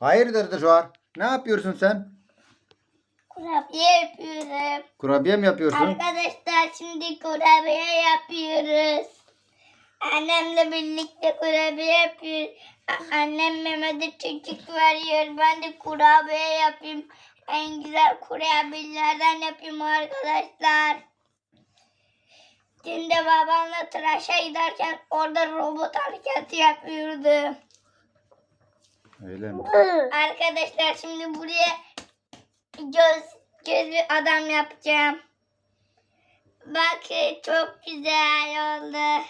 Hayırdır an? Ne yapıyorsun sen? Kurabiye yapıyorum. Kurabiye mi yapıyorsun? Arkadaşlar şimdi kurabiye yapıyoruz. Annemle birlikte kurabiye yapıyoruz. Annem Mehmet'e çocuk veriyor. Ben de kurabiye yapayım. En güzel kurabiyelerden yapayım arkadaşlar. Dün de babamla tıraşa giderken orada robot hareketi yapıyordu. Öyle mi? Arkadaşlar şimdi buraya göz gözlü adam yapacağım. Bakın çok güzel oldu.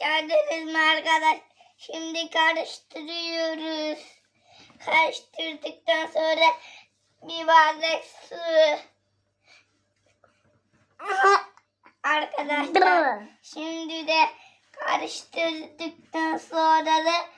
Gördünüz mü arkadaş? Şimdi karıştırıyoruz. Karıştırdıktan sonra bir bardak su. Arkadaşlar şimdi de karıştırdıktan sonra da